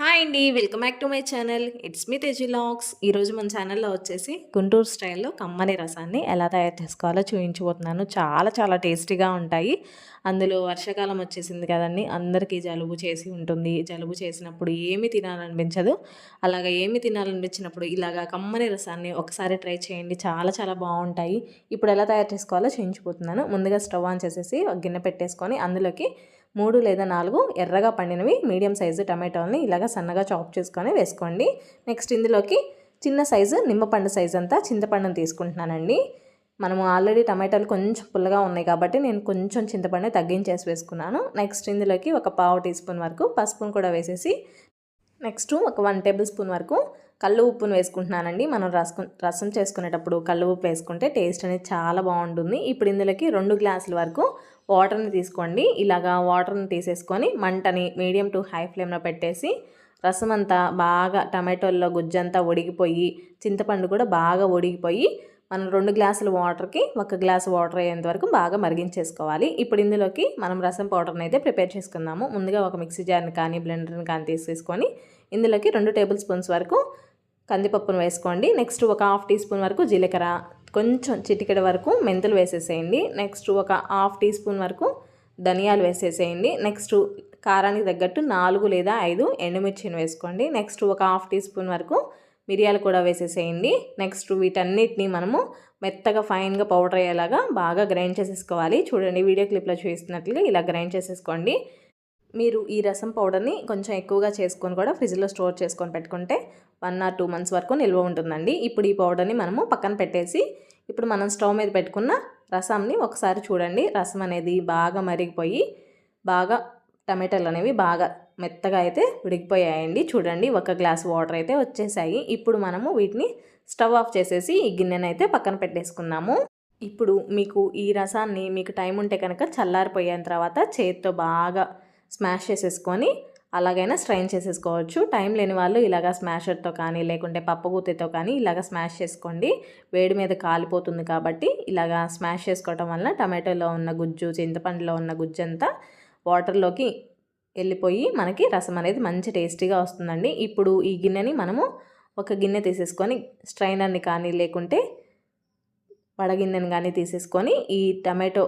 Hi అండి welcome back to my channel it's me Teji logs ఈరోజు మన ఛానల్లో వచ్చేసి గుంటూరు స్టైల్లో కమ్మని రసాన్ని ఎలా తయారు చేసుకోవాలో చూపించబోతున్నాను. చాలా చాలా టేస్టీగా ఉంటాయి. అందులో వర్షాకాలం వచ్చేసింది కదండి. అందరికీ జలుబు చేసి ఉంటుంది. జలుబు చేసినప్పుడు ఏమి తినాలనిపించదు. అలాగా ఏమి తినాలనిపించినప్పుడు ఇలాగా కమ్మని రసాన్ని ఒకసారి ట్రై చేయండి. చాలా చాలా బాగుంటాయి. ఇప్పుడు ఎలా తయారు చేసుకోవాలో చూపించబోతున్నాను. ముందుగా స్టవ్ ఆన్ చేసేసి గిన్నె పెట్టేసుకొని అందులోకి మూడు లేదా నాలుగు ఎర్రగా పండినవి మీడియం సైజు టమాటోల్ని ఇలాగ సన్నగా చాప్ చేసుకొని వేసుకోండి. నెక్స్ట్ ఇందులోకి చిన్న సైజు నిమ్మపండు సైజు అంతా చింతపండుని తీసుకుంటున్నానండి. మనము ఆల్రెడీ టమాటాలు కొంచెం పుల్లగా ఉన్నాయి కాబట్టి నేను కొంచెం చింతపండు తగ్గించేసి వేసుకున్నాను. నెక్స్ట్ ఇందులోకి ఒక పావు టీ స్పూన్ వరకు పసుపును కూడా వేసేసి నెక్స్ట్ ఒక వన్ టేబుల్ స్పూన్ వరకు కళ్ళు ఉప్పును వేసుకుంటున్నానండి. మనం రసం రసం చేసుకునేటప్పుడు కళ్ళు ఉప్పు వేసుకుంటే టేస్ట్ అనేది చాలా బాగుంటుంది. ఇప్పుడు ఇందులోకి రెండు గ్లాసుల వరకు వాటర్ని తీసుకోండి. ఇలాగా వాటర్ని తీసేసుకొని మంటని మీడియం టు హై ఫ్లేమ్లో పెట్టేసి రసం అంతా బాగా టమాటోల్లో గుజ్జంతా ఉడికిపోయి చింతపండు కూడా బాగా ఉడికిపోయి మనం రెండు గ్లాసుల వాటర్కి ఒక గ్లాసు వాటర్ అయ్యేంత వరకు బాగా మరిగించేసుకోవాలి. ఇప్పుడు ఇందులోకి మనం రసం పౌడర్ని అయితే ప్రిపేర్ చేసుకుందాము. ముందుగా ఒక మిక్సీ జార్ని కానీ బ్లెండర్ని కానీ తీసేసుకొని ఇందులోకి రెండు టేబుల్ స్పూన్స్ వరకు కందిపప్పును వేసుకోండి. నెక్స్ట్ ఒక హాఫ్ టీ స్పూన్ వరకు జీలకర్ర కొంచెం చిటికెడ వరకు మెంతులు వేసేసేయండి. నెక్స్ట్ ఒక హాఫ్ టీ స్పూన్ వరకు ధనియాలు వేసేసేయండి. నెక్స్ట్ కారానికి తగ్గట్టు నాలుగు లేదా ఐదు ఎండుమిర్చిని వేసుకోండి. నెక్స్ట్ ఒక హాఫ్ టీ స్పూన్ వరకు మిరియాలు కూడా వేసేసేయండి. నెక్స్ట్ వీటన్నిటిని మనము మెత్తగా ఫైన్గా పౌడర్ అయ్యేలాగా బాగా గ్రైండ్ చేసేసుకోవాలి. చూడండి వీడియో క్లిప్లో చూస్తున్నట్లుగా ఇలా గ్రైండ్ చేసేసుకోండి. మీరు ఈ రసం పౌడర్ని కొంచెం ఎక్కువగా చేసుకొని కూడా ఫ్రిడ్జ్లో స్టోర్ చేసుకొని పెట్టుకుంటే వన్ ఆర్ టూ మంత్స్ వరకు నిల్వ ఉంటుందండి. ఇప్పుడు ఈ పౌడర్ని మనము పక్కన పెట్టేసి ఇప్పుడు మనం స్టవ్ మీద పెట్టుకున్న రసంని ఒకసారి చూడండి. రసం అనేది బాగా మరిగిపోయి బాగా టమాటాలు అనేవి బాగా మెత్తగా అయితే ఉడికిపోయాయండి. చూడండి ఒక గ్లాస్ వాటర్ అయితే వచ్చేసాయి. ఇప్పుడు మనము వీటిని స్టవ్ ఆఫ్ చేసేసి ఈ గిన్నెనైతే అయితే పక్కన పెట్టేసుకున్నాము ఇప్పుడు మీకు ఈ రసాన్ని మీకు టైం ఉంటే కనుక చల్లారిపోయిన తర్వాత చేతితో బాగా స్మాష్ చేసేసుకొని అలాగైనా స్ట్రైన్ చేసేసుకోవచ్చు. టైం లేని వాళ్ళు ఇలాగ స్మాషర్తో కానీ లేకుంటే పప్పుగూతతో కానీ ఇలాగ స్మాష్ చేసుకోండి. వేడి మీద కాలిపోతుంది కాబట్టి ఇలాగ స్మాష్ చేసుకోవటం వలన టమాటోలో ఉన్న గుజ్జు చింతపండులో ఉన్న గుజ్జు అంతా వాటర్లోకి వెళ్ళిపోయి మనకి రసం అనేది మంచి టేస్టీగా వస్తుందండి. ఇప్పుడు ఈ గిన్నెని మనము ఒక గిన్నె తీసేసుకొని స్ట్రైనర్ని కానీ లేకుంటే వడగిన్నెని కానీ తీసేసుకొని ఈ టమాటో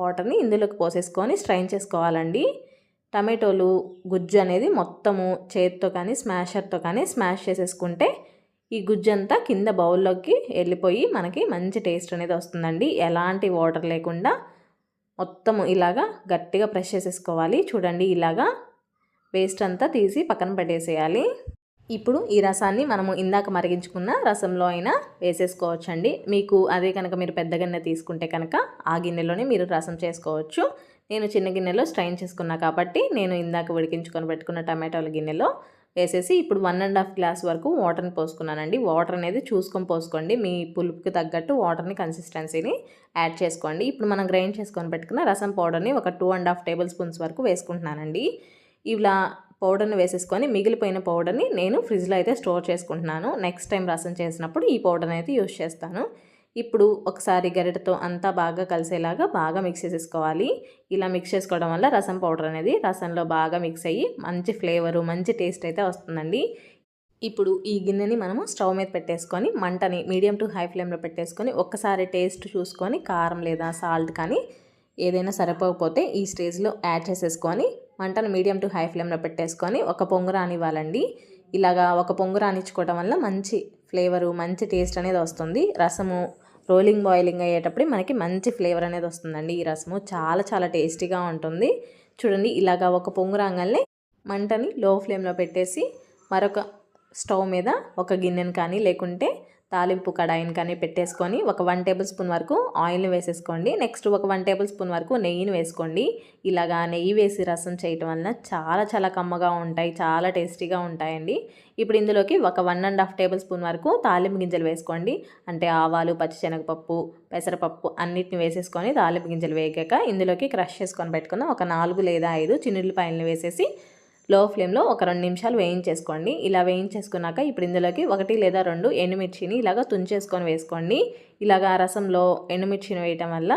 వాటర్ని ఇందులోకి పోసేసుకొని స్ట్రైన్ చేసుకోవాలండి. టమాటోలు గుజ్జు అనేది మొత్తము చేతితో కానీ స్మాషర్తో కానీ స్మాష్ చేసేసుకుంటే ఈ గుజ్జు అంతా కింద బౌల్లోకి వెళ్ళిపోయి మనకి మంచి టేస్ట్ అనేది వస్తుందండి. ఎలాంటి వాటర్ లేకుండా మొత్తము ఇలాగా గట్టిగా ప్రెష్ చేసేసుకోవాలి. చూడండి ఇలాగా వేస్ట్ అంతా తీసి పక్కన పెట్టేసేయాలి. ఇప్పుడు ఈ రసాన్ని మనము ఇందాక మరిగించుకున్న రసంలో అయినా వేసేసుకోవచ్చండి. మీకు అదే కనుక మీరు పెద్ద గిన్నె తీసుకుంటే కనుక ఆ గిన్నెలోనే మీరు రసం చేసుకోవచ్చు. నేను చిన్న గిన్నెలో స్ట్రైన్ చేసుకున్నా కాబట్టి నేను ఇందాక ఉడికించుకొని పెట్టుకున్న టమాటోల గిన్నెలో వేసేసి ఇప్పుడు వన్ అండ్ హాఫ్ గ్లాస్ వరకు వాటర్ని పోసుకున్నానండి. వాటర్ అనేది చూసుకొని పోసుకోండి. మీ పులుపుకి తగ్గట్టు వాటర్ని కన్సిస్టెన్సీని యాడ్ చేసుకోండి. ఇప్పుడు మనం గ్రైండ్ చేసుకొని పెట్టుకున్న రసం పౌడర్ని ఒక two and half tablespoons వరకు వేసుకుంటున్నానండి. ఇలా పౌడర్ని వేసేసుకొని మిగిలిపోయిన పౌడర్ని నేను ఫ్రిడ్జ్లో అయితే స్టోర్ చేసుకుంటున్నాను. నెక్స్ట్ టైం రసం చేసినప్పుడు ఈ పౌడర్ని అయితే యూస్ చేస్తాను. ఇప్పుడు ఒకసారి గరిటతో అంతా బాగా కలిసేలాగా బాగా మిక్స్ చేసేసుకోవాలి. ఇలా మిక్స్ చేసుకోవడం వల్ల రసం పౌడర్ అనేది రసంలో బాగా మిక్స్ అయ్యి మంచి ఫ్లేవరు మంచి టేస్ట్ అయితే వస్తుందండి. ఇప్పుడు ఈ గిన్నెని మనము స్టవ్ మీద పెట్టేసుకొని మంటని మీడియం టు హై ఫ్లేమ్లో పెట్టేసుకొని ఒక్కసారి టేస్ట్ చూసుకొని కారం లేదా సాల్ట్ కానీ ఏదైనా సరిపోకపోతే ఈ స్టేజ్లో యాడ్ చేసేసుకొని మంటను మీడియం టు హై ఫ్లేమ్లో పెట్టేసుకొని ఒక పొంగు రానివ్వాలండి. ఇలాగా ఒక పొంగు రానిచ్చుకోవడం వల్ల మంచి ఫ్లేవరు మంచి టేస్ట్ అనేది వస్తుంది. రసము రోలింగ్ బాయిలింగ్ అయ్యేటప్పుడు మనకి మంచి ఫ్లేవర్ అనేది వస్తుందండి ఈ రసము. చాలా చాలా టేస్టీగా ఉంటుంది. చూడండి ఇలాగా ఒక పొంగు రాగానే మంటని లో ఫ్లేమ్లో పెట్టేసి మరొక స్టవ్ మీద ఒక గిన్నెను కానీ లేకుంటే తాలింపు కడాయిని కానీ పెట్టేసుకొని ఒక వన్ టేబుల్ స్పూన్ వరకు ఆయిల్ని వేసేసుకోండి. నెక్స్ట్ ఒక వన్ టేబుల్ స్పూన్ వరకు నెయ్యిని వేసుకోండి. ఇలాగా నెయ్యి వేసి రసం చేయటం వలన చాలా చాలా కమ్మగా ఉంటాయి చాలా టేస్టీగా ఉంటాయండి. ఇప్పుడు ఇందులోకి ఒక one and half tablespoon వరకు తాలింపు గింజలు వేసుకోండి. అంటే ఆవాలు పచ్చిశనగపప్పు పెసరపప్పు అన్నిటిని వేసేసుకొని తాలింపు గింజలు వేగాక ఇందులోకి క్రష్ చేసుకొని పెట్టుకుందాం ఒక నాలుగు లేదా ఐదు చిన్నుల్లిపాయలను వేసేసి లో ఫ్లేమ్లో ఒక రెండు నిమిషాలు వేయించేసుకోండి. ఇలా వేయించేసుకున్నాక ఇప్పుడు ఇందులోకి ఒకటి లేదా రెండు ఎండుమిర్చిని ఇలాగ తుంచేసుకొని వేసుకోండి. ఇలాగ రసంలో ఎండుమిర్చిని వేయటం వల్ల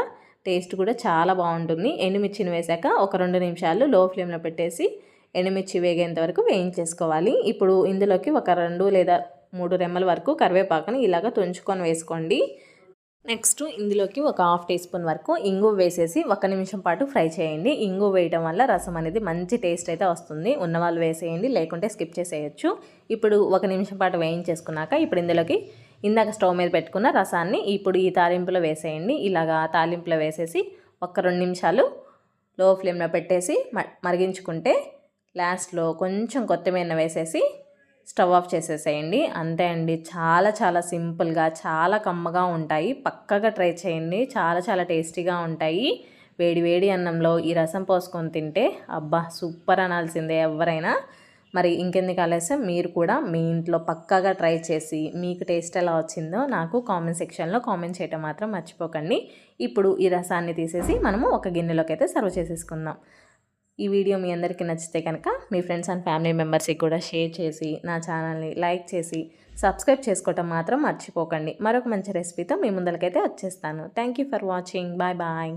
టేస్ట్ కూడా చాలా బాగుంటుంది. ఎండుమిర్చిని వేసాక ఒక రెండు నిమిషాలు లో ఫ్లేమ్లో పెట్టేసి ఎండుమిర్చి వేగేంత వరకు వేయించేసుకోవాలి. ఇప్పుడు ఇందులోకి ఒక రెండు లేదా మూడు రెమ్మల వరకు కరివేపాకుని ఇలాగ తుంచుకొని వేసుకోండి. నెక్స్ట్ ఇందులోకి ఒక హాఫ్ టీ స్పూన్ వరకు ఇంగు వేసేసి ఒక నిమిషం పాటు ఫ్రై చేయండి. ఇంగు వేయడం వల్ల రసం అనేది మంచి టేస్ట్ అయితే వస్తుంది. ఉన్నవాళ్ళు వేసేయండి లేకుంటే స్కిప్ చేసేయచ్చు. ఇప్పుడు ఒక నిమిషం పాటు వేయించేసుకున్నాక ఇప్పుడు ఇందులోకి ఇందాక స్టవ్ మీద పెట్టుకున్న రసాన్ని ఇప్పుడు ఈ తాలింపులో వేసేయండి. ఇలాగా తాలింపులో వేసేసి ఒక రెండు నిమిషాలు లో ఫ్లేమ్లో పెట్టేసి మరిగించుకుంటే లాస్ట్లో కొంచెం కొత్తిమీర వేసేసి స్టవ్ ఆఫ్ చేసేసేయండి. అంతే అండి. చాలా చాలా సింపుల్గా చాలా కమ్మగా ఉంటాయి. పక్కగా ట్రై చేయండి. చాలా చాలా టేస్టీగా ఉంటాయి. వేడి వేడి అన్నంలో ఈ రసం పోసుకొని తింటే అబ్బా సూపర్ అనాల్సిందే ఎవరైనా. మరి ఇంకెందుకు ఆలస్యం? మీరు కూడా మీ ఇంట్లో పక్కాగా ట్రై చేసి మీకు టేస్ట్ ఎలా వచ్చిందో నాకు కామెంట్ సెక్షన్లో కామెంట్ చేయటం మాత్రం మర్చిపోకండి. ఇప్పుడు ఈ రసాన్ని తీసేసి మనము ఒక గిన్నెలోకి అయితే సర్వ్ చేసేసుకుందాం. ఈ వీడియో మీ అందరికీ నచ్చితే కనుక మీ ఫ్రెండ్స్ అండ్ ఫ్యామిలీ మెంబర్స్కి కూడా షేర్ చేసి నా ఛానల్ని లైక్ చేసి సబ్స్క్రైబ్ చేసుకోవటం మాత్రం మర్చిపోకండి. మరొక మంచి రెసిపీతో మీ ముందరికైతే వచ్చేస్తాను. Thank you for watching. Bye bye.